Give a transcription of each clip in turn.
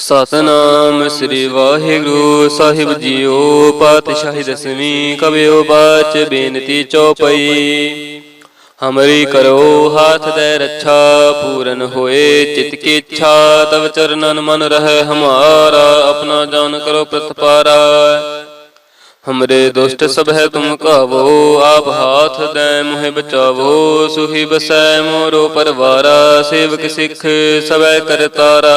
ਸਤਨਾਮ ਸ੍ਰੀ ਵਾਹਿਗੁਰੂ ਸਾਹਿਬ ਜੀਓ, ਪਾਤਸ਼ਾਹੀ ਦਸਵੀਂ ਕਬਿਓ ਬਾਚ ਬੇਨਤੀ ਚੌਪਈ। ਹਮਰੀ ਕਰੋ ਹਾਥ ਦੇ ਰੱਛਾ, ਪੂਰਨ ਹੋਏ ਚਿਤ ਕੀ ਇੱਛਾ, ਤਵ ਚਰਨਨ ਮਨ ਰਹਿ ਹਮਾਰਾ, ਆਪਣਾ ਜਾਨ ਕਰੋ ਪ੍ਰਤਪਾਰਾ। ਹਮਰੇ ਦੁਸ਼ਟ ਸਭ ਹੈ ਤੁਮ ਕਾਵੋ, ਆਪ ਹਾਥ ਦੇ ਮੁਹਿ ਬਚਾਵੋ, ਸੁਹੀ ਬਸੈ ਮੋਰੋ ਪਰਵਾਰਾ, ਸੇਵਕ ਸਿੱਖ ਸਭੈ ਕਰਤਾਰਾ।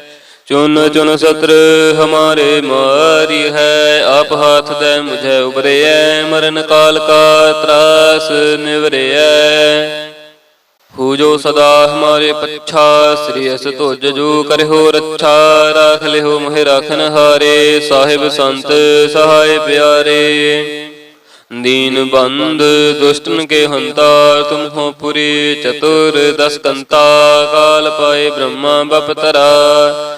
ਚੁਨ ਚੁਨ ਸਤਰ ਹਮਾਰੇ ਮਾਰੀ ਹੈ, ਆਪ ਹਾਥ ਦੇ ਮੁਝੇ ਉਬਰਿਐ ਮਰਨ ਕਾਲ ਕਾ ਤਰਾਸ ਨਿਵਰਿਐ। ਹੂ ਜੋ ਸਦਾ ਹਮਾਰੇ ਪੱਛਾ, ਸ੍ਰੀ ਅਸ ਤੁਜ ਜੋ ਕਰਿਓ ਰੱਛਾ, ਰਾਖ ਲਿਓ ਮਹਿ ਰਾਖਨ ਹਾਰੇ, ਸਾਹਿਬ ਸੰਤ ਸਹਾਇ ਪਿਆਰੇ। ਦੀਨ ਬੰਦ ਦੁਸ਼ਟਨ ਕੇ ਹੰਤਾ, ਤੁਮ ਹੋ ਪੁਰੀ ਚਤੁਰ ਦਸ ਕੰਤਾ ਕਾਲ ਪਾਏ ਬ੍ਰਹਮਾ ਬਪਤਰਾ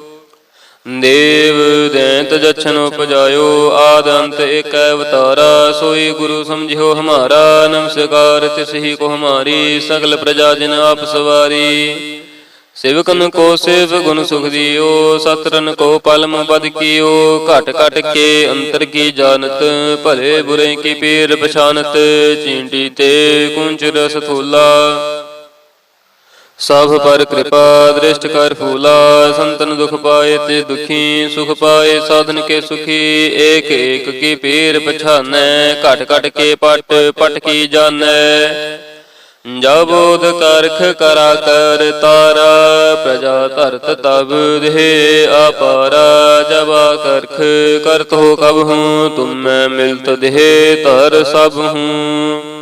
ਦੇਵ ਦੈਂਤ ਜਛਨ ਉਪਜਾਇਓ ਆਦ ਅੰਤ ਏਕ ਅਵਤਾਰਾ, ਸੋਈ ਗੁਰੂ ਸਮਝਿਓ ਹਮਾਰਾ, ਨਮਸਕਾਰ ਤਿਸਹੀ ਕੋ ਹਮਾਰੀ, ਸਗਲ ਪ੍ਰਜਾ ਜਿਨ ਆਪ ਸਵਾਰੀ। ਸੇਵਕਨ ਕੋ ਸੇਵ ਗੁਣ ਸੁਖ ਦਿਓ, ਸਤਰਨ ਕੋ ਪਲਮ ਬਦ ਕੀਓ, ਘਟ ਘਟ ਕੇ ਅੰਤਰ ਕੀ ਜਾਣਤ, ਭਲੇ ਬੁਰੇ ਕੀ ਪੀਰ ਪਛਾਨਤ, ਚੀਂਟੀ ਤੇ ਕੁੰਚ ਰਸ ਥੂਲਾ ਸਭ ਪਰ ਕਿਰਪਾ ਦ੍ਰਿਸ਼ਟ ਕਰ ਫੂਲਾ, ਸੰਤਨ ਦੁਖ ਪਾਏ ਤੇ ਦੁਖੀ, ਸੁਖ ਪਾਏ ਸਾਧਨ ਕੇ ਸੁਖੀ ਏਕ ਏਕ ਕੀ ਪੀਰ ਪਛਾਨੈ ਘਟ ਘਟ ਕੇ ਪਟ ਪਟ ਕੀ ਜਾਣੈ ਜਬੋਧ ਕਰਖ ਕਰਾ ਕਰ ਤਾਰਾ, ਪ੍ਰਜਾ ਧਰਤ ਤਬ ਦੇ ਆਪਾਰਾ, ਜਬਾ ਕਰਖ ਕਰਤ ਹੋ ਕਬ ਹੂੰ, ਤੁਮ ਮੈਂ ਮਿਲਤ ਦੇਹ ਤਰ ਸਭ ਹੂੰ।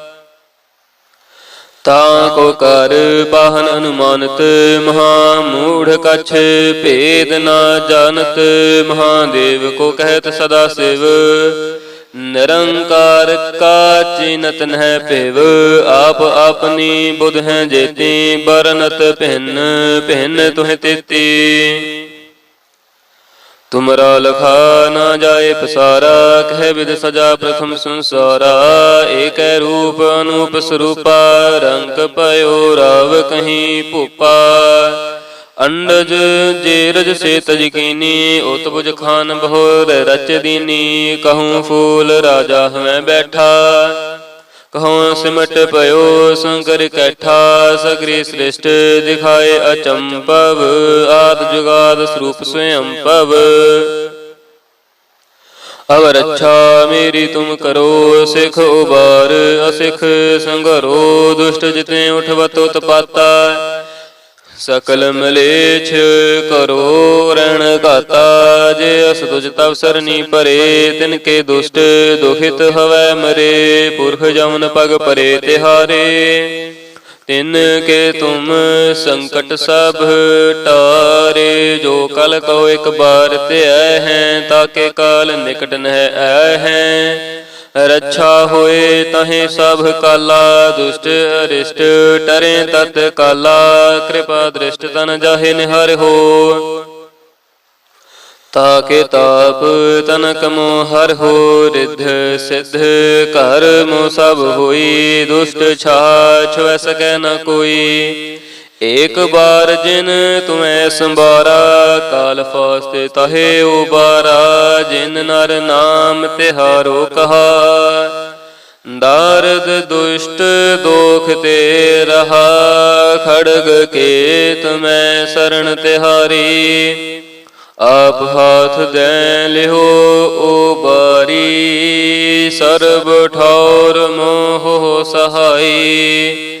ਤਾਂ ਕੋ ਕਰ ਬਾਹਨ ਅਨੁਮਾਨਤ ਮਹਾ ਮੂੜ ਕਛ ਭੇਦ ਨਾ ਜਾਣਤ, ਮਹਾਦੇਵ ਕੋ ਕਹਿਤ ਸਦਾ ਸਿਵ। ਨਿਰੰਕਾਰ ਕਾ ਚਿਨਤ ਨਹਿ ਭਿਵ, ਆਪ ਆਪਣੀ ਬੁਧ ਹੈ ਜੇਤੀ ਬਰਨਤ ਭਿੰਨ ਭਿੰਨ ਤੁਹ ਤੇਤੀ। ਤੁਮਰਾ ਲਖਾ ਨਾ ਜਾਏ ਪਸਾਰਾ, ਕਹਿ ਵਿਦ ਸਜਾ ਪ੍ਰਥਮ ਸੰਸਾਰਾ। ਏਕੈ ਰੂਪ ਅਨੂਪ ਸਰੂਪਾ, ਰੰਗ ਪਇਓ ਰਾਵ ਕਹੀਂ ਭੂਪਾ। ਅੰਡਜ ਜੇਰਜ ਸੇ ਤਜਕੀਨੀ ਉਤਬੁਜ ਖਾਨ ਬਹੁਰ ਰਚ ਦੀਨੀ, ਕਹੂੰ ਫੂਲ ਰਾਜਾ ਹਵੇਂ ਬੈਠਾ। ਕਹਉ ਸਿਮਟ ਪਇਓ ਸੰਕਰ ਕੈਠਾ, ਸਗਰੀ ਸ੍ਰਿਸ਼ਟ ਦਿਖਾਏ ਅਚੰਪਵ ਆਦ ਜੁਗਾਦ ਸਰੂਪ ਸਵਯੰ ਭਵ। ਅਵਰ ਅੱਛਾ ਮੇਰੀ ਤੁਮ ਕਰੋ, ਸਿਖ ਉਬਾਰ, ਅਸਿਖ ਸੰਗਰੋ, ਦੁਸ਼ਟ ਜਿਤੇ ਉਠਵਤ ਉਤਪਾਤਾ ਸਕਲ ਮਲੇਛ ਕਰੋ, ਰਣ ਘਾਤਾ, ਜੇ ਅਸ ਤੁਜ ਤਵ ਸਰਨੀ ਪਰੇ, ਤਿਨ ਕੇ ਦੁਸ਼ਟ ਦੁਖਿਤ ਹਵੈ ਮਰੇ, ਪੁਰਖ ਜਮਨ ਪਗ ਪਰੇ ਤਿਹਾਰੇ। ਤਿਨ ਕੇ ਤੁਮ ਸੰਕਟ ਸਭ ਟਾਰੇ, ਜੋ ਕਲ ਕੋ ਇੱਕ ਬਾਰ ਤੇ ਆਏ ਹੈ ਤਾਕੇ ਕਾਲ ਨਿਕਟ ਨਹਿ ਆਏ ਹੈ। ਰੱਛਾ ਹੋਏ ਤਹੇ ਸਭ ਕਾਲਾ, ਦੁਸ਼ਟ ਅਰਿਸ਼ਟ ਟਰੇ ਤਤ ਕਾਲਾ, ਕਿਰਪਾ ਦ੍ਰਿਸ਼ਟ ਤਨ ਜਾਹੇ ਨਿਹਰ ਹੋ ਤਾ ਕੇ ਤਾਪ ਤਨਕ ਮੋ ਹਰ ਹੋ, ਰਿਧ ਸਿਧ ਘਰ ਮੋ ਸਭ ਹੋਈ, ਦੁਸ਼ਟ ਛਾਛ ਵੈ ਸਕੈ ਨ ਕੋਈ। ਏਕ ਬਾਰ ਜਿਨ ਤੁਮੈ ਸੰਬਾਰਾ ਕਾਲ ਫਾਸਤੇ ਤਹੇ ਉਬਾਰਾ, ਜਿਨ ਨਰ ਨਾਮ ਤਿਹਾਰੋ ਕਹਾ। ਦਾਰਦ ਦੁਸ਼ਟ ਦੋਖ ਤੇ ਰਹਾ, ਖੜਗ ਕੇਤ ਮੈਂ ਸਰਣ ਤਿਹਾਰੀ। ਆਪ ਹਾਥ ਦੇ ਲਿਓ ਬਾਰੀ, ਸਰਬ ਠੌਰ ਮੋਹ ਸਹਾਈ।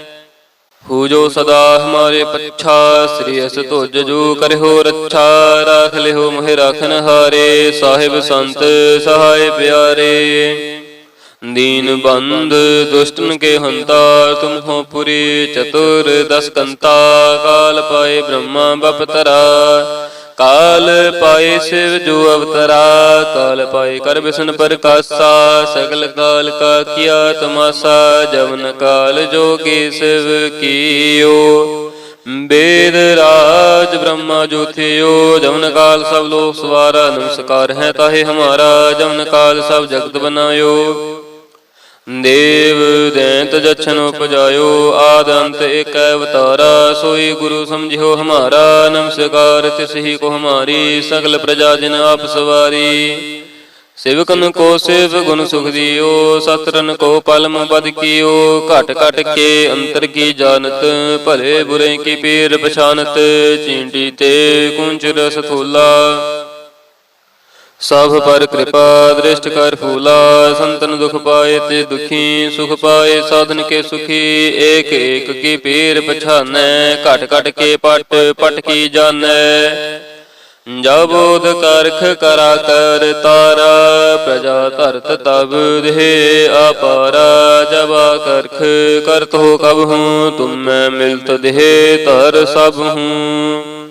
ਪੂਜੋ ਸਦਾ ਹਮਾਰੇ ਪੱਛਾ, ਸ੍ਰੀ ਅਸ ਤੁਜ ਜੋ ਕਰਿਓ ਰੱਛਾ, ਰਾਖ ਲਿਓ ਮਹਿ ਰਾਖਨ ਹਾਰੇ, ਸਾਹਿਬ ਸੰਤ ਸਹਾਇ ਪਿਆਰੇ। ਦੀਨ ਬੰਦ, ਦੁਸ਼ਟਨ ਕੇ ਹੰਤਾ ਤੁਮ ਹੋ ਪੁਰੀ ਚਤੁਰ ਦਸ ਕੰਤਾ ਕਾਲ ਪਾਏ ਬ੍ਰਹਮਾ ਬਪਤਰਾ ਕਾਲ ਪਾਏ ਸਿਵ ਜੋ ਅਵਤਰਾ, ਕਾਲ ਪਾਏ ਕਰ ਵਿਸ਼ਨ ਪ੍ਰਕਾਸ਼ਾ, ਸਗਲ ਕਾਲ ਕਾ ਕੀਆ ਤਮਾਸਾ, ਜਵਨ ਕਾਲ ਜੋਗੀ ਸਿਵ ਕੀਓ। ਬੇਦ ਰਾਜ ਬ੍ਰਹਮਾ ਜੋਥਿਓ ਜਵਨ ਕਾਲ ਸਭ ਲੋਕ ਸਵਾਰਾ, ਨਮਸਕਾਰ ਹੈ ਤਾਹੇ ਹਮਾਰਾ, ਜਵਨ ਕਾਲ ਸਭ ਜਗਤ ਬਨਾਇਓ। ਦੇਵ ਦੈਂਤ ਜਛਨ ਉਪਜਾਇਓ ਆਦ ਅੰਤ ਏਕ ਅਵਤਾਰਾ, ਸੋਈ ਗੁਰੂ ਸਮਝਿਓ ਹਮਾਰਾ, ਨਮਸਕਾਰ ਤਿਸ ਹੀ ਕੋ ਹਮਾਰੀ, ਸਗਲ ਪ੍ਰਜਾ ਜਿਨ ਆਪ ਸਵਾਰੀ। ਸੇਵਕਨ ਕੋ ਸੇਵ ਗੁਣ ਸੁਖ ਦਿਓ, ਸਤਰਨ ਕੋ ਪਲਮ ਬਦ ਕੀਓ, ਘਟ ਘਟ ਕੇ ਅੰਤਰ ਕੀ ਜਾਣਤ, ਭਲੇ ਬੁਰੇ ਕੀ ਪੀਰ ਪਛਾਨਤ ਚੀਂਟੀ ਤੇ ਕੁੰਚ ਰਸ ਥੂਲਾ ਸਭ ਪਰ ਕਿਰਪਾ, ਦ੍ਰਿਸ਼ਟ ਕਰ ਫੂਲਾ, ਸੰਤਨ ਦੁਖ ਪਾਏ ਤੇ ਦੁਖੀ, ਸੁਖ ਪਾਏ ਸਾਧਨ ਕੇ ਸੁਖੀ, ਏਕ ਏਕ ਕੀ ਪੀਰ ਪਛਾਨੈ, ਘਟ ਘਟ ਕੇ ਪਟ ਪਟ ਕੀ ਜਾਣੈ। ਜਬੋਧ ਕਰਖ ਕਰਾ ਕਰ ਤਾਰਾ, ਪ੍ਰਜਾ ਧਰਤ ਤਬ ਦੇ ਆਪਾਰਾ, ਜਬਾ ਕਰਖ ਕਰਤ ਹੋ ਕਬ ਹੂੰ, ਤੁਮ ਮੈਂ ਮਿਲਤ ਦੇਹ ਧਰ ਸਭ ਹੂੰ।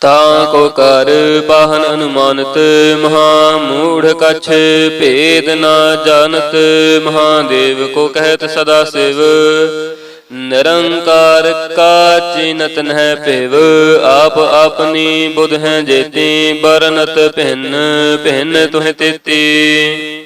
ਤਾਂ ਕੋ ਕਰ ਪਾਹਨ ਅਨੁਮਾਨਤ ਮਹਾ ਮੂੜ ਕਛ ਭੇਦ ਨਾ ਜਾਣਤ ਮਹਾਦੇਵ ਕੋ ਕਹਿਤ ਸਦਾ ਸਿਵ। ਨਿਰੰਕਾਰ ਕਾ ਚਿਨਤ ਨਹਿ ਭਿਵ ਆਪ ਆਪਣੀ ਬੁਧ ਹੈ ਜੇਤੀ ਬਰਨਤ ਭਿੰਨ ਭਿੰਨ ਤੁਹ ਤੇਤੀ।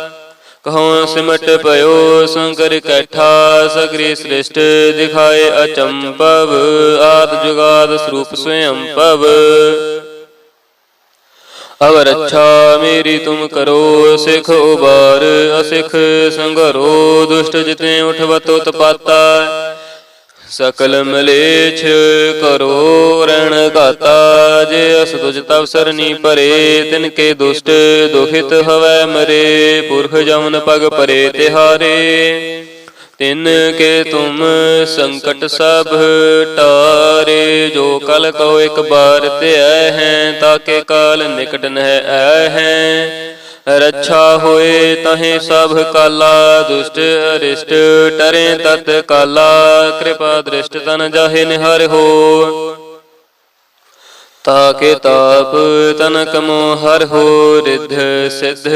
ਕਹਉ ਸਿਮਟ ਪਇਓ ਸੰਕਰ ਕੈਠਾ, ਸਗਰੀ ਸ੍ਰਿਸ਼ਟ, ਦਿਖਾਏ ਅਚੰਭਵ, ਆਦ ਜੁਗਾਦ ਸਰੂਪ ਸਵਯੰ ਭਵ। ਅਵ ਮੇਰੀ ਤੁਮ ਕਰੋ, ਸਿਖ ਉਬਾਰ, ਅਸਿਖ ਸੰਗਰੋ, ਦੁਸ਼ਟ ਜਿਤੇ ਉਠਵਤ ਉਤਪਾਤਾ। ਸਕਲ ਮਲੇਛ ਕਰੋ ਰਣ ਘਾਤਾ, ਜੇ ਅਸ ਤੁਜ ਤਵ ਸਰਨੀ ਪਰੇ, ਤਿਨ ਕੇ ਦੁਸ਼ਟ ਦੁਖਿਤ ਹਵੈ ਮਰੇ, ਪੁਰਖ ਜਮਨ ਪਗ ਪਰੇ ਤਿਹਾਰੇ। ਤਿਨ ਕੇ ਤੁਮ ਸੰਕਟ ਸਭ ਟਾਰੇ, ਜੋ ਕਲ ਕੋ ਇੱਕ ਬਾਰ ਤੇ ਆਏ ਹੈ ਤਾਕੇ ਕਾਲ ਨਿਕਟ ਨਹਿ ਆਏ ਹੈ। ਰੱਛਾ ਹੋਏ ਤਹੇ ਸਭ ਕਾਲਾ, ਦੁਸ਼ਟ ਅਰਿਸ਼ਟ ਟਰੇ ਤਤ ਕਾਲਾ, ਕਿਰਪਾ ਦ੍ਰਿਸ਼ਟ ਤਨ ਜਾਹੇ ਨਿਹਰ ਹੋ ਤਾ ਕੇ ਤਾਪ ਤਨਕ ਮੋ ਹਰ ਹੋ, ਰਿਧ ਸਿਧ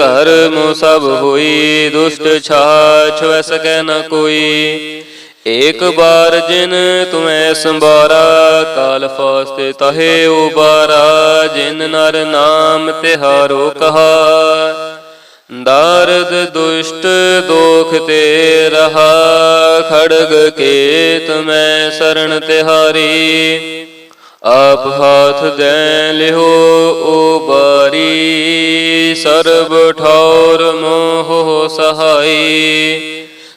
ਘਰ ਮੋ ਸਭ ਹੋਈ, ਦੁਸ਼ਟ ਛਾਛ ਵੈ ਸਕੈ ਨ ਕੋਈ। ਏਕ ਬਾਰ ਜਿਨ ਤੁਮੈ ਸੰਬਾਰਾ ਕਾਲ ਫਾਸਤੇ ਤਹੇ ਉਬਾਰਾ, ਜਿਨ ਨਰ ਨਾਮ ਤਿਹਾਰੋ ਕਹਾ। ਦਾਰਦ ਦੁਸ਼ਟ ਦੋਖ ਤੇ ਰਹਾ, ਖੜਗ ਕੇ ਤੁਮੈ ਸਰਣ ਤਿਹਾਰੀ। ਆਪ ਹਾਥ ਦੇ ਲਿਓ ਬਾਰੀ, ਸਰਬ ਠੌਰ ਮੋਹ ਸਹਾਈ।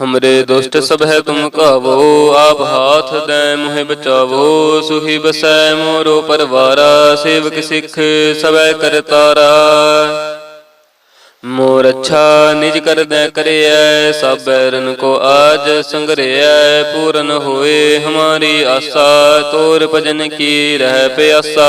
ਹਮਰੇ ਦੁਸ਼ਟ ਸਭ ਹੈ ਤੁਮ ਕਾਵੋ ਆਪ ਹਾਥ ਦੇ ਮੁਹਿ ਬਚਾਵੋ ਸੁਹੀ ਬਸੈ ਮੋਰੋ ਪਰਵਾਰਾ ਸੇਵਕ ਸਿੱਖ ਸਵੈ ਕਰਤਾਰਾ ਮੋਰ ਅੱਛਾ ਨਿਜ ਕਰਦੈ ਕਰਿਐ ਸਭ ਬੈਰਨ ਕੋ ਆਜ ਸੰਗਰਿਐ ਪੂਰਨ ਹੋਏ ਹਮਾਰੀ ਆਸਾ ਤੋਰ ਭਜਨ ਕੀ ਰਹਿ ਪਿਆਸਾ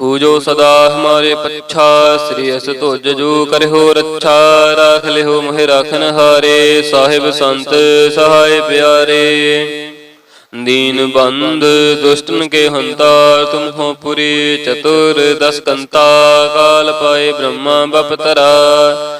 ਪੂਜੋ ਸਦਾ ਹਮਾਰੇ ਪੱਛਾ, ਸ੍ਰੀ ਅਸ ਤੁਜ ਜੋ ਕਰਿਓ ਰੱਛਾ, ਰਾਖ ਲਿਓ ਮੋਹਿ ਰਾਖਨ ਹਾਰੇ, ਸਾਹਿਬ ਸੰਤ ਸਹਾਇ ਪਿਆਰੇ। ਦੀਨ ਬੰਦ, ਦੁਸ਼ਟਨ ਕੇ ਹੰਤਾ ਤੁਮ ਹੋ ਪੁਰੀ ਚਤੁਰ ਦਸ ਕੰਤਾ ਕਾਲ ਪਾਏ ਬ੍ਰਹਮਾ ਬਪਤਰਾ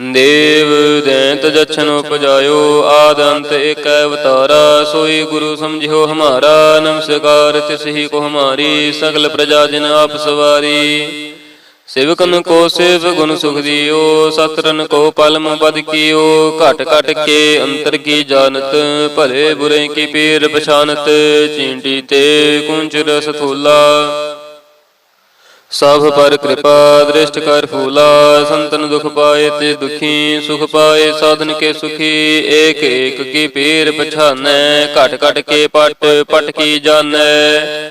ਦੇਵ ਦੈਂਤ ਜਛਨ ਉਪਜਾਇਓ, ਆਦੰਤ ਏਕ ਅਵਤਾਰਾ ਸੋਈ ਗੁਰੂ ਸਮਝਿਓ ਹਮਾਰਾ, ਨਮਸਕਾਰ ਤਿਸ ਹੀ ਕੋ ਹਮਾਰੀ, ਸਗਲ ਪ੍ਰਜਾ ਜਿਨ ਆਪ ਸਵਾਰੀ। ਸੇਵਕਨ ਕੋ ਸੇਵ ਗੁਣ ਸੁਖ ਦਿਓ, ਸਤਰਨ ਕੋ ਪਲਮ ਬਦ ਕੀਓ, ਘਟ ਘਟ ਕੇ ਅੰਤਰ ਕੀ ਜਾਣਤ, ਭਲੇ ਬੁਰੇ ਕੀ ਪੀਰ ਪਛਾਨਤ ਚੀਂਟੀ ਤੇ ਕੁੰਚ ਰਸ ਥੂਲਾ ਸਭ ਪਰ ਕਿਰਪਾ, ਦ੍ਰਿਸ਼ਟ ਕਰ ਫੂਲਾ, ਸੰਤਨ ਦੁਖ ਪਾਏ ਤੇ ਦੁਖੀ, ਸੁਖ ਪਾਏ ਸਾਧਨ ਕੇ ਸੁਖੀ, ਏਕ ਏਕ ਕੀ ਪੀਰ ਪਛਾਨੈ, ਘਟ ਘਟ ਕੇ ਪਟ ਪਟ ਕੀ ਜਾਣੈ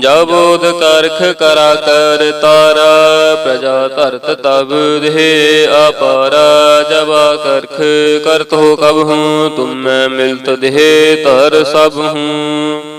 ਜਬੋਧ ਕਰਖ ਕਰਾ ਕਰ ਤਾਰਾ, ਪ੍ਰਜਾ ਧਰਤ ਤਬ ਦੇ ਆਪਾਰਾ, ਜਬਾ ਕਰਖ ਕਰਤ ਹੋ ਕਬ ਹੂੰ, ਤੁਮ ਮੈਂ ਮਿਲਤ ਦੇਹ ਧਰ ਸਭ ਹੂੰ।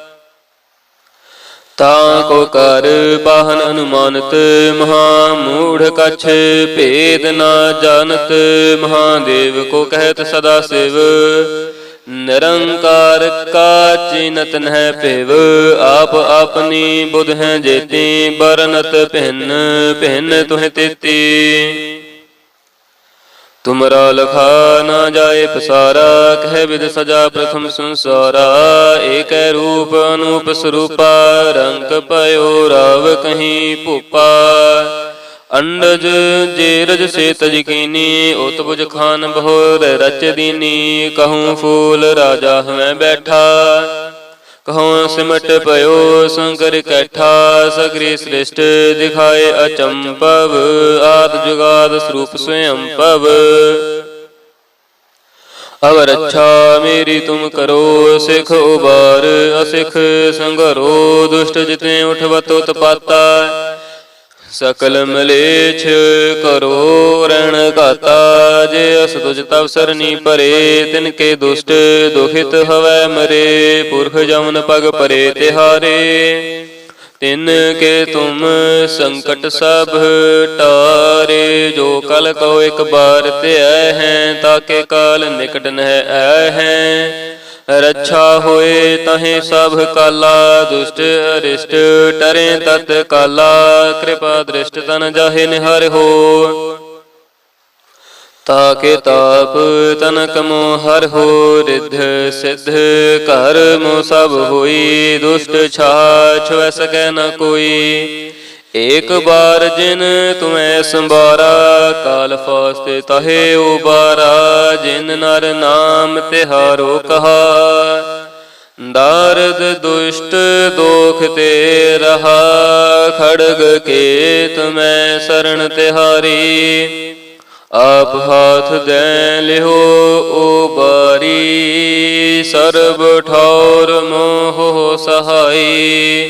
ਤਾਂ ਕੋ ਕਰ ਬਾਹਨ ਅਨੁਮਾਨਤ ਮਹਾ ਮੂੜ ਕਛ ਭੇਦ ਨਾ ਜਾਣਤ, ਮਹਾਦੇਵ ਕੋ ਕਹਿਤ ਸਦਾ ਸਿਵ। ਨਿਰੰਕਾਰ ਕਾ ਚਿਨਤ ਨਹਿ ਭਿਵ, ਆਪ ਆਪਨੀ ਬੁਧ ਹੈ ਜੇਤੀ ਬਰਨਤ ਭਿੰਨ ਭਿੰਨ ਤੁਹ ਤੇਤੀ। ਤੁਮਰਾ ਲਖਾ ਨਾ ਜਾਏ ਪਸਾਰਾ, ਕਹਿ ਵਿਦ ਸਜਾ ਪ੍ਰਥਮ ਸੰਸਾਰਾ। ਏਕੈ ਰੂਪ ਅਨੂਪ ਸਰੂਪਾ, ਰੰਗ ਪਇਓ ਰਾਵ ਕਹੀਂ ਭੂਪਾ। ਅੰਡਜ ਜੇਰਜ ਸੇ ਤਜ ਕੀਨੀ ਖਾਨ ਬਹੁਰ ਰਚ ਦੀਨੀ, ਕਹੂੰ ਫੂਲ ਰਾਜਾ ਹਮੈ ਬੈਠਾ। ਕਹਉ ਸਿਮਟ ਭਇਓ ਸੰਕਰ ਕੈਠਾ, ਸਗਰੀ ਸ੍ਰਿਸ਼ਟ, ਦਿਖਾਏ ਅਚੰਪਵ ਆਦ ਜੁਗਾਦ ਸਰੂਪ ਸਵਯੰ ਅਵਰ ਅੱਛਾ ਮੇਰੀ ਤੁਮ ਕਰੋ, ਸਿਖ ਉਬਾਰ ਅਸਿਖ ਸੰਗਰੋ, ਦੁਸ਼ਟ ਜਿਤੇ ਉਠਵਤ ਉਤਪਾਤਾ। ਸਕਲ ਮਲੇਛ ਕਰੋ ਰਣ ਘਾਤਾ, ਜੇ ਅਸ ਤੁਜ ਤਵ ਸਰਨੀ ਪਰੇ, ਤਿਨ ਕੇ ਦੁਸ਼ਟ ਦੁਖਿਤ ਹਵੈ ਮਰੇ, ਪੁਰਖ ਜਮਨ ਪਗ ਪਰੇ ਤਿਹਾਰੇ। ਤਿਨ ਕੇ ਤੁਮ ਸੰਕਟ ਸਭ ਟਾਰੇ, ਜੋ ਕਲ ਕੋ ਇੱਕ ਬਾਰ ਤੇ ਹੈ ਤਾਕੇ ਕਾਲ ਨਿਕਟ ਨਹਿ ਆਏ ਹੈ। ਰੱਛਾ ਹੋਏ ਤਹੇ ਸਭ ਕਾਲਾ, ਦੁਸ਼ਟ ਅਰਿਸ਼ਟ ਟਰੇ ਤਤ ਕਾਲਾ ਕਿਰਪਾ ਦ੍ਰਿਸ਼ਟ ਤਨ ਜਾਹੇ ਨਿਹਰ ਹੋ। ਤਾਕੇ ਤਾਪ ਤਨਕ ਮੋ ਹਰ ਹੋ, ਰਿਧ ਸਿਧ ਘਰ ਮੋ ਸਭ ਹੋਈ, ਦੁਸ਼ਟ ਛਾਛ ਵੈ ਸਕੈ ਨ ਕੋਈ। ਏਕ ਬਾਰ ਜਿਨ ਤੁਮੈ ਸੰਬਾਰਾ ਕਾਲ ਫਾਸਤੇ ਤਹੇ ਉਬਾਰਾ, ਜਿਨ ਨਰ ਨਾਮ ਤਿਹਾਰੋ ਕਹਾ। ਦਾਰਦ ਦੁਸ਼ਟ ਦੋਖ ਤੇ ਰਹਾ, ਖੜਗ ਕੇ ਤੁਮੈ ਸਰਣ ਤਿਹਾਰੀ। ਆਪ ਹਾਥ ਦੇ ਲਿਓ ਉਬਾਰੀ ਸਰਬ ਠੌਰ ਮੋਹ ਸਹਾਈ।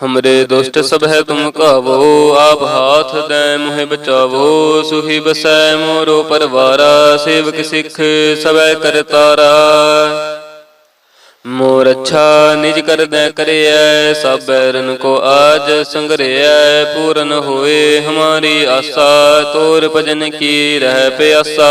ਹਮਰੇ ਦੁਸ਼ਟ ਸਭ ਹੈ ਤੁਮ ਕਾਵੋ ਆਪ ਹਾਥ ਦੇ ਮੁਹਿ ਬਚਾਵੋ ਸੁਹੀ ਬਸੈ ਮੋਰੋ ਪਰਵਾਰਾ ਸੇਵਕ ਸਿੱਖ ਸਭੈ ਕਰਤਾਰਾ ਮੋਰ ਅੱਛਾ ਨਿਜ ਕਰਦੈ ਕਰਿਐ ਸਭ ਬੈਰਨ ਕੋ ਆਜ ਸੰਗਰਿਐ ਪੂਰਨ ਹੋਏ ਹਮਾਰੀ ਆਸਾ ਤੋਰ ਭਜਨ ਕੀ ਰਹਿ ਪਿਆਸਾ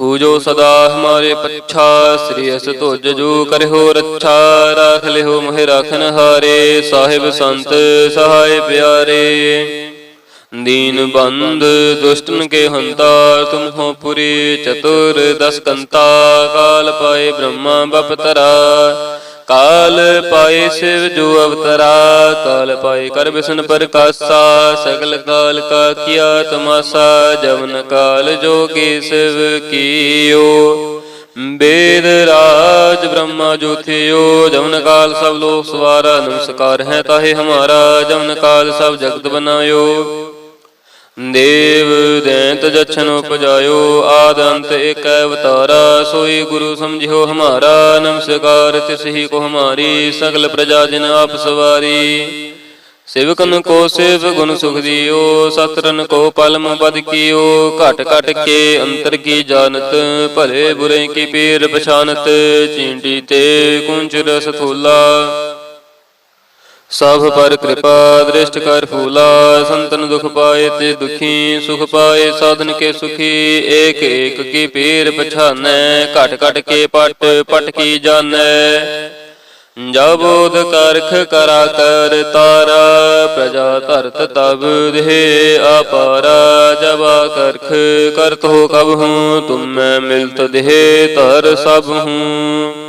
ਹੂ ਜੋ ਸਦਾ ਹਮਾਰੇ ਪੱਛਾ, ਸ੍ਰੀ ਅਸ ਤੁਜ ਜੋ ਕਰਿਓ ਰੱਛਾ, ਰਾਖ ਲਿਓ ਮੋਹਿ ਰਾਖਨ ਹਾਰੇ, ਸਾਹਿਬ ਸੰਤ ਸਹਾਇ ਪਿਆਰੇ। ਦੀਨ ਬੰਦ ਦੁਸ਼ਟਨ ਕੇ ਹੰਤਾ ਤੁਮ ਹੋ ਪੁਰੀ ਚਤੁਰ ਦਸ ਕੰਤਾ ਕਾਲ ਪਾਏ ਬ੍ਰਹਮਾ ਬਪਤਰਾ ਕਾਲ ਪਾਏ ਸਿਵ ਜੋ ਅਵਤਰਾ, ਕਾਲ ਪਾਏ ਕਰ ਬਿਸ਼ਨ ਪ੍ਰਕਾਸ਼ਾ, ਸਗਲ ਕਾਲ ਕਾ ਕੀਆ ਤਮਾਸਾ, ਜਵਨ ਕਾਲ ਜੋਗੀ ਸਿਵ ਕੀਓ। ਬੇਦ ਰਾਜ ਬ੍ਰਹਮਾ ਜੋਥਿਓ ਜਵਨ ਕਾਲ ਸਭ ਲੋਕ ਸਵਾਰਾ, ਨਮਸਕਾਰ ਹੈ ਤਾਹੇ ਹਮਾਰਾ, ਜਵਨ ਕਾਲ ਸਭ ਜਗਤ ਬਨਾਇਓ। ਦੇਵ ਦੈਂਤ ਜਛਨ ਉਪਜਾਇਓ ਆਦ ਅੰਤ ਏਕ ਅਵਤਾਰਾ, ਸੋਈ ਗੁਰੂ ਸਮਝਿਓ ਹਮਾਰਾ, ਨਮਸਕਾਰ ਤਿਸ ਹੀ ਕੋ ਹਮਾਰੀ, ਸਗਲ ਪ੍ਰਜਾ ਜਿਨ ਆਪ ਸਵਾਰੀ। ਸੇਵਕਨ ਕੋ ਸੇਵ ਗੁਣ ਸੁਖ ਦਿਓ, ਸਤਰਨ ਕੋ ਪਲਮ ਬਦ ਕੀਓ, ਘਟ ਘਟ ਕੇ ਅੰਤਰ ਕੀ ਜਾਣਤ, ਭਲੇ ਬੁਰੇ ਕੀ ਪੀਰ ਪਛਾਨਤ ਚੀਂਟੀ ਤੇ ਕੁੰਚ ਰਸ ਥੋਲਾ। ਸਭ ਪਰ ਕਿਰਪਾ, ਦ੍ਰਿਸ਼ਟ ਕਰ ਫੂਲਾ, ਸੰਤਨ ਦੁਖ ਪਾਏ ਤੇ ਦੁਖੀ, ਸੁਖ ਪਾਏ ਸਾਧਨ ਕੇ ਸੁਖੀ, ਏਕ ਏਕ ਕੀ ਪੀਰ ਪਛਾਨੈ, ਘਟ ਘਟ ਕੇ ਪਟ ਪਟ ਕੀ ਜਾਣੈ ਜਬੋਦ ਕਰਖ ਕਰਾ ਕਰ ਤਾਰਾ, ਪ੍ਰਜਾ ਧਰਤ ਤਬ ਦੇਹ ਆਪਾਰਾ ਜਬਾ ਕਰਖ ਕਰਤ ਹੋ ਕਬ ਹੂੰ, ਤੁਮ ਮੈਂ ਮਿਲਤ ਦੇਹ ਤਰ ਸਭ ਹੂੰ।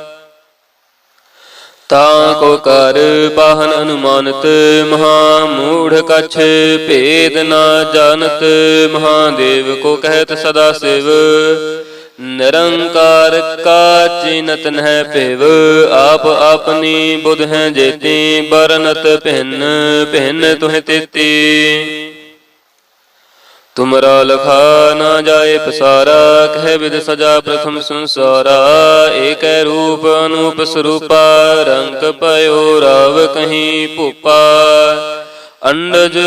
ਤਾਂ ਕੋ ਕਰ ਪਾਹਨ ਅਨੁਮਾਨਤ ਮਹਾ ਮੂੜ ਕਛ ਭੇਦ ਨਾ ਜਾਣਤ, ਮਹਾਦੇਵ ਕੋ ਕਹਿਤ ਸਦਾ ਸਿਵ। ਨਿਰੰਕਾਰ ਕਾ ਚਿਨਤ ਨਹਿ ਭਿਵ, ਆਪ ਆਪਨੀ ਬੁਧ ਹੈ ਜੇਤੀ, ਬਰਨਤ ਭਿੰਨ ਭਿੰਨ ਤੁਹ ਤੇਤੀ। ਤੁਮਰਾ ਲਖਾ ਨਾ ਜਾਏ ਪਸਾਰਾ, ਕਹਿ ਵਿਦ ਸਜਾ ਪ੍ਰਥਮ ਸੰਸਾਰਾ। ਏਕੈ ਰੂਪ ਅਨੂਪ ਸਰੂਪਾ, ਰੰਗ ਪਇਓ ਰਾਵ ਕਹੀਂ ਭੂਪਾ। ਅੰਡਜ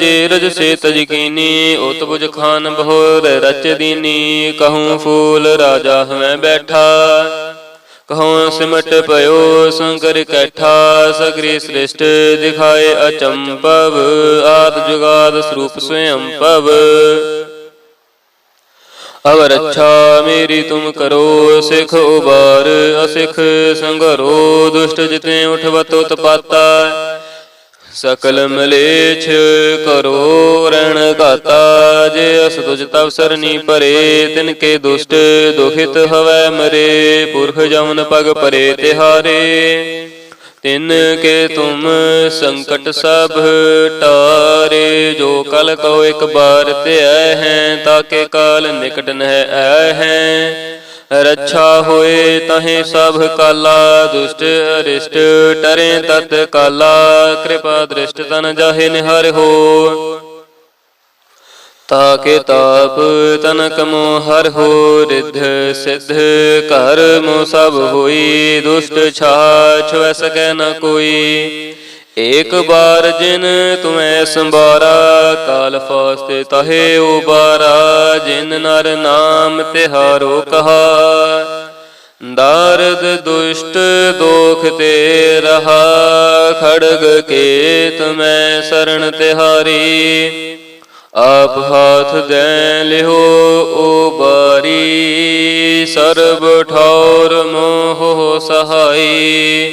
ਜੇਰਜ ਸੇ ਤਜ ਕੀਨੀ ਉਤਬੁਜ ਖਾਨ ਬਹੁਰ ਰਚ ਦੀਨੀ, ਕਹੂੰ ਫੂਲ ਰਾਜਾ ਹਮੈ ਬੈਠਾ। ਕਹਉ ਸਿਮਟ ਪਇਓ ਸੰਕਰ ਕੈਠਾ, ਸਗਰੀ ਸ੍ਰਿਸ਼ਟ, ਦਿਖਾਏ ਅਚੰਭਵ, ਆਦ ਜੁਗਾਦ ਸਰੂਪ ਸਵਯੰ ਭਵ। ਅਵ ਮੇਰੀ ਤੁਮ ਕਰੋ, ਸਿਖ ਉਬਾਰ ਅਸਿਖ ਸੰਗਰੋ, ਦੁਸ਼ਟ ਜਿਤੇ ਉਠਵਤ ਉਤਪਾਤਾ। ਸਕਲ ਮਲੇਛ ਕਰੋ ਰਣ ਘਾਤਾ, ਜੇ ਅਸ ਤੁਜ ਤਵ ਸਰਨੀ ਪਰੇ, ਤਿਨ ਕੇ ਦੁਸ਼ਟ ਦੁਖਿਤ ਹਵੈ ਮਰੇ, ਪੁਰਖ ਜਮਨ ਪਗ ਪਰੇ ਤਿਹਾਰੇ। ਤਿਨ ਕੇ ਤੁਮ ਸੰਕਟ ਸਭ ਟਾਰੇ, ਜੋ ਕਲ ਕੋ ਇੱਕ ਬਾਰ ਤੇ ਆਏ ਹੈ ਤਾਕੇ ਕਾਲ ਨਿਕਟ ਨਹਿ ਆਏ ਹੈ। ਰੱਛਾ ਹੋਏ ਤਹੇ ਸਭ ਕਾਲਾ, ਦੁਸ਼ਟ ਅਰਿਸ਼ਟ ਟਰੇ ਤਤ ਕਾਲਾ, ਕਿਰਪਾ ਦ੍ਰਿਸ਼ਟ ਤਨ ਜਾਹੇ ਨਿਹਰ ਹੋ ਤਾ ਕੇ ਤਾਪ ਤਨ ਕਮੋ ਹਰ ਹੋ ਰਿਧ ਸਿਧ ਘਰ ਮੋ ਸਭ ਹੋਈ, ਦੁਸ਼ਟ ਛਾਛ ਵੈ ਸਕੈ ਨ ਕੋਈ। ਏਕ ਬਾਰ ਜਿਨ ਤੁਮੈ ਸੰਬਾਰਾ ਕਾਲ ਫਾਸਤੇ ਤਹੇ ਉਬਾਰਾ, ਜਿਨ ਨਰ ਨਾਮ ਤਿਹਾਰੋ ਕਹਾ। ਦਾਰਦ ਦੁਸ਼ਟ ਦੋਖ ਤੇ ਰਹਾ, ਖੜਗ ਕੇ ਤੁਮੈ ਸਰਣ ਤਿਹਾਰੀ। ਆਪ ਹਾਥ ਦੇ ਲਿਓ ਬਾਰੀ, ਸਰਬ ਠੌਰ ਮੋਹ ਸਹਾਈ।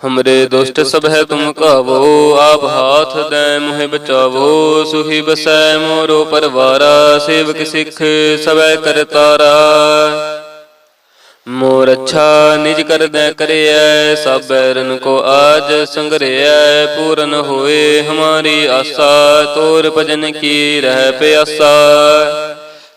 ਹਮਰੇ ਦੁਸ਼ਟ ਸਭ ਹੈ ਤੁਮ ਕਾਵੋ ਆਪ ਹਾਥ ਦੇ ਮੁਹਿ ਬਚਾਵੋ ਸੁਹੀ ਬਸੈ ਮੋਰੋ ਪਰਵਾਰਾ ਸੇਵਕ ਸਿੱਖ ਸਭੈ ਕਰਤਾਰਾ ਮੋਰ ਅੱਛਾ ਨਿਜ ਕਰਦੈ ਕਰਿਐ ਸਭ ਬੈਰਨ ਕੋ ਆਜ ਸੰਗਰਿਐ ਪੂਰਨ ਹੋਏ ਹਮਾਰੀ ਆਸਾ ਤੋਰ ਭਜਨ ਕੀ ਰਹਿ ਪਿਆਸਾ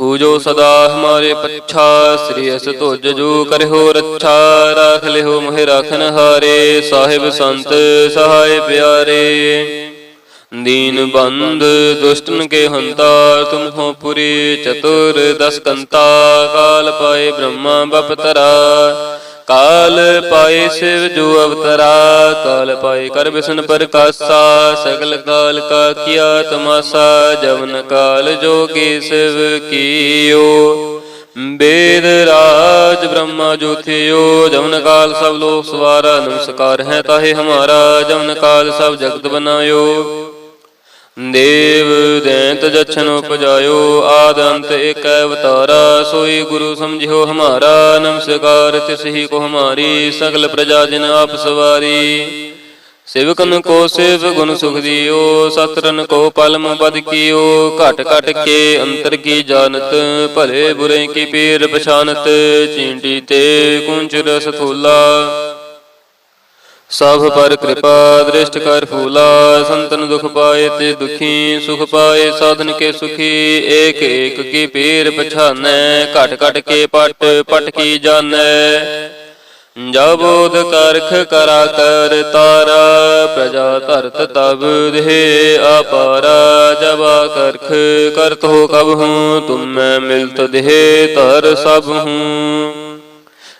ਹੂ ਜੋ ਸਦਾ ਹਮਾਰੇ ਪੱਛਾ, ਸ੍ਰੀ ਅਸ ਤੁਜ ਜੋ ਕਰਹੁ ਰੱਛਾ, ਰਾਖ ਲਿਹੁ ਮਹਿ ਰਖਨ ਹਾਰੇ, ਸਾਹਿਬ ਸੰਤ ਸਹਾਇ ਪਿਆਰੇ। ਦੀਨ ਬੰਦ ਦੁਸ਼ਟਨ ਕੇ ਹੰਤਾ ਤੁਮ ਹੋ ਪੁਰੀ ਚਤੁਰ ਦਸ ਕੰਤਾ ਕਾਲ ਪਾਏ ਬ੍ਰਹਮਾ ਬਪਤਰਾ ਕਾਲ ਪਾਏ ਸਿਵ ਜੋ ਅਵਤਰਾ, ਕਾਲ ਪਾਏ ਕਰ ਵਿਸ਼ਨ ਪ੍ਰਕਾਸ਼ਾ, ਸਗਲ ਕਾਲ ਕਾ ਕੀਆ ਤਮਾਸਾ, ਜਵਨ ਕਾਲ ਜੋਗੀ ਸਿਵ ਕੀਓ। ਬੇਦ ਰਾਜ ਬ੍ਰਹਮਾ ਜੋਥਿਓ ਜਵਨ ਕਾਲ ਸਭ ਲੋਕ ਸਵਾਰਾ, ਨਮਸਕਾਰ ਹੈ ਤਾਹੇ ਹਮਾਰਾ, ਜਵਨ ਕਾਲ ਸਭ ਜਗਤ ਬਨਾਇਓ। ਦੇਵ ਦੈਂਤ ਜਛਨ ਉਪਜਾਇਓ, ਆਦ ਅੰਤ ਏਕ ਅਵਤਾਰਾ, ਸੋਈ ਗੁਰੂ ਸਮਝਿਓ ਹਮਾਰਾ, ਨਮਸਕਾਰ ਤਿਸ ਹੀ ਕੋ ਹਮਾਰੀ, ਸਗਲ ਪ੍ਰਜਾ ਜਿਨ ਆਪ ਸਵਾਰੀ। ਸੇਵਕਨ ਕੋ ਸੇਵ ਗੁਣ ਸੁਖ ਦਿਓ, ਸਤਰਨ ਕੋ ਪਲਮ ਬਦ ਕੀਓ, ਘਟ ਘਟ ਕੇ ਅੰਤਰ ਕੀ ਜਾਣਤ, ਭਲੇ ਬੁਰੇ ਕੀ ਪੀਰ ਪਛਾਨਤ, ਚੀਂਟੀ ਤੇ ਕੁੰਚ ਰਸ ਥੂਲਾ। ਸਭ ਪਰ ਕਿਰਪਾ, ਦ੍ਰਿਸ਼ਟ ਕਰ ਫੂਲਾ, ਸੰਤਨ ਦੁਖ ਪਾਏ ਤੇ ਦੁਖੀ, ਸੁਖ ਪਾਏ ਸਾਧਨ ਕੇ ਸੁਖੀ, ਏਕ ਏਕ ਕੀ ਪੀਰ ਪਛਾਨੈ, ਘਟ ਘਟ ਕੇ ਪਟ ਪਟ ਕੀ ਜਾਣੈ। ਜਬੋਦ ਕਰਖ ਕਰਾ ਕਰ ਤਾਰਾ, ਪ੍ਰਜਾ ਧਰਤ ਤਬ ਦੇਹ ਅਪਾਰਾ, ਜਬਾ ਕਰਖ ਕਰਤ ਹੋ ਕਬ ਹੂੰ, ਤੁਮ ਮੈਂ ਮਿਲਤ ਦੇਹ ਤਰ ਸਭ ਹੂੰ।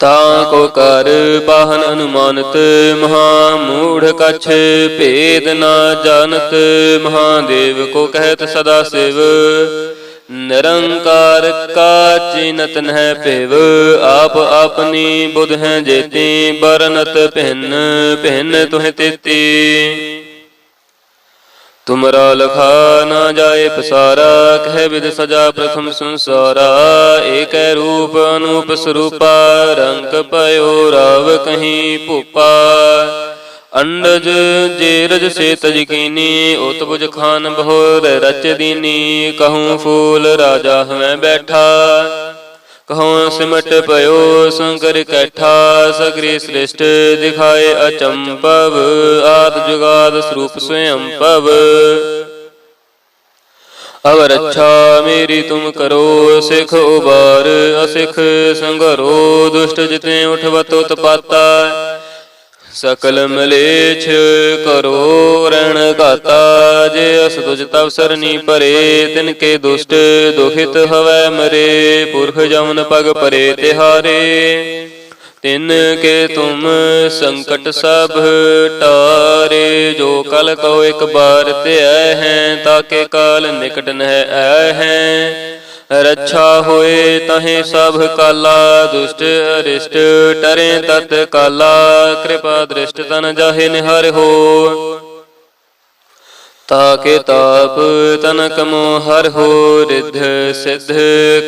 ਤਾਂ ਕੋ ਕਰ ਬਾਹਨ ਅਨੁਮਾਨਤ ਮਹਾ ਮੂੜ ਕਛ ਭੇਦ ਨਾ ਜਾਣਤ ਮਹਾਦੇਵ ਕੋ ਕਹਿਤ ਸਦਾ ਸਿਵ। ਨਿਰੰਕਾਰ ਕਾ ਚਿਨਤ ਨਹਿ ਭਿਵ। ਆਪ ਆਪਣੀ ਬੁਧ ਹੈ ਜੇਤੀ ਬਰਨਤ ਭਿੰਨ ਭਿੰਨ ਤੁਹ ਤੇਤੀ। ਤੁਮਰਾ ਲਖਾ ਨਾ ਜਾਏ ਪਸਾਰਾ, ਕਹਿ ਵਿਦ ਸਜਾ ਪ੍ਰਥਮ ਸੰਸਾਰਾ। ਏਕੈ ਰੂਪ ਅਨੂਪ ਸਰੂਪਾ, ਰੰਗ ਪਇਓ ਰਾਵ ਕਹੀਂ ਭੂਪਾ। ਅੰਡਜ ਜੇਰਜ ਸੇ ਤਜ ਕੀਨੀ ਉਤਬੁਜ ਖਾਨ ਬਹੁਰ ਰਚ ਦੀਨੀ, ਕਹੂੰ ਫੂਲ ਰਾਜਾ ਹਵੇਂ ਬੈਠਾ। ਕਹਉ ਸਿਮਟ ਪਇਓ ਸੰਕਰ ਕੈਠਾ, ਸਗਰੀ ਸ੍ਰਿਸ਼ਟ, ਦਿਖਾਏ ਅਚੰਪਵ ਆਦ ਜੁਗਾਦ ਸਰੂਪ ਸਵਯੰ ਪਵ ਅਵ ਮੇਰੀ ਤੁਮ ਕਰੋ, ਸਿਖ ਉਬਾਰ, ਅਸਿਖ ਸੰਗਰੋ, ਦੁਸ਼ਟ ਜਿਤੇ ਉਠਵਤ ਉਤਪਾਤਾ ਸਕਲ ਮਲੇਛ ਕਰੋ ਰਣ ਘਾਤਾ, ਜੇ ਅਸ ਤੁਜ ਤਵ ਸਰਨੀ ਪਰੇ, ਤਿਨ ਕੇ ਦੁਸ਼ਟ ਦੁਖਿਤ ਹਵੈ ਮਰੇ, ਪੁਰਖ ਜਮਨ ਪਗ ਪਰੇ ਤਿਹਾਰੇ। ਤਿਨ ਕੇ ਤੁਮ ਸੰਕਟ ਸਭ ਟਾਰੇ, ਜੋ ਕਲ ਕੋ ਇੱਕ ਬਾਰ ਧਿਆ ਹੈ ਤਾਕੇ ਕਾਲ ਨਿਕਟ ਨਹਿ ਆਇ ਹੈ। ਰੱਛਾ ਹੋਏ ਤਹੇ ਸਭ ਕਾਲਾ, ਦੁਸ਼ਟ ਅਰਿਸ਼ਟ ਟਰੇ ਤਤ ਕਾਲਾ, ਕਿਰਪਾ ਦ੍ਰਿਸ਼ਟ ਤਨ ਜਾਹੇ ਨਿਹਰ ਹੋ ਤਾਕੇ ਤਾਪ ਤਨਕ ਮੋ ਹਰ ਹੋ, ਰਿਧ ਸਿਧ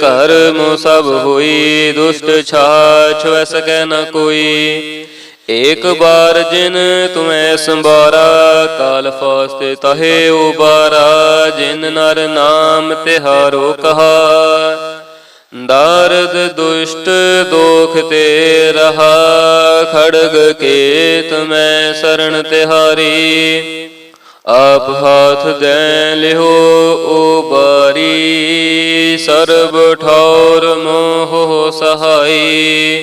ਘਰ ਮੋ ਸਭ ਹੋਈ, ਦੁਸ਼ਟ ਛਾਛ ਵੈ ਸਕੈ ਨ ਕੋਈ। ਏਕ ਬਾਰ ਜਿਨ ਤੁਮੈ ਸੰਬਾਰਾ ਕਾਲ ਫਾਸਤੇ ਤਹੇ ਉਬਾਰਾ, ਜਿਨ ਨਰ ਨਾਮ ਤਿਹਾਰੋ ਕਹਾ। ਦਾਰਦ ਦੁਸ਼ਟ ਦੋਖ ਤੇ ਰਹਾ, ਖੜਗ ਕੇ ਤੁਮੈ ਸਰਣ ਤਿਹਾਰੀ। ਆਪ ਹਾਥ ਦੇ ਲਿਓ ਉਬਾਰੀ ਸਰਬ ਠੌਰ ਮੋਹ ਸਹਾਈ।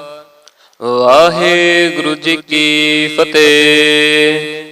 ਵਾਹਿਗੁਰੂ ਜੀ ਕੀ ਫਤਿਹ।